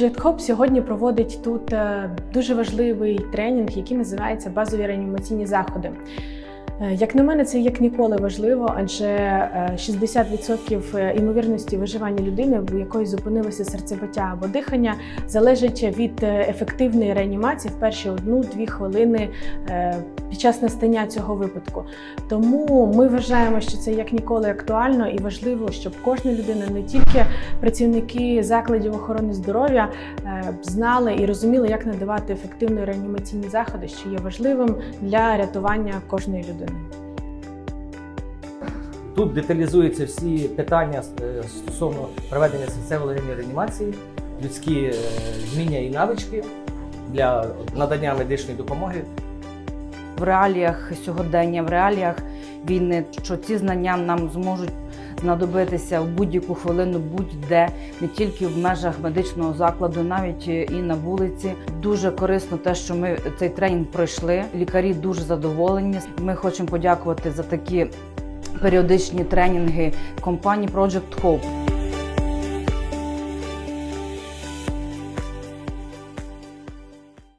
Project сьогодні проводить тут е, дуже важливий тренінг, який називається базові реанімаційні заходи. Е, Як на мене, це як ніколи важливо, адже е, 60% імовірності виживання людини, у якої зупинилося серцебиття або дихання, залежить від е, ефективної реанімації в перші одну-дві хвилини е, під час настання цього випадку. Тому ми вважаємо, що це як ніколи актуально і важливо, щоб кожна людина, не тільки працівники закладів охорони здоров'я, е, знали і розуміли, як надавати ефективні реанімаційні заходи, що є важливим для рятування кожної людини. Тут деталізуються всі питання е, стосовно проведення серцево-легеневої реанімації, людські е, вміння і навички для надання медичної допомоги. В реаліях сьогодення, в реаліях війни, що ці знання нам зможуть знадобитися в будь-яку хвилину, будь-де, не тільки в межах медичного закладу, навіть і на вулиці. Дуже корисно те, що ми цей тренінг пройшли. Лікарі дуже задоволені. Ми хочемо подякувати за такі періодичні тренінги компанії Project Hope.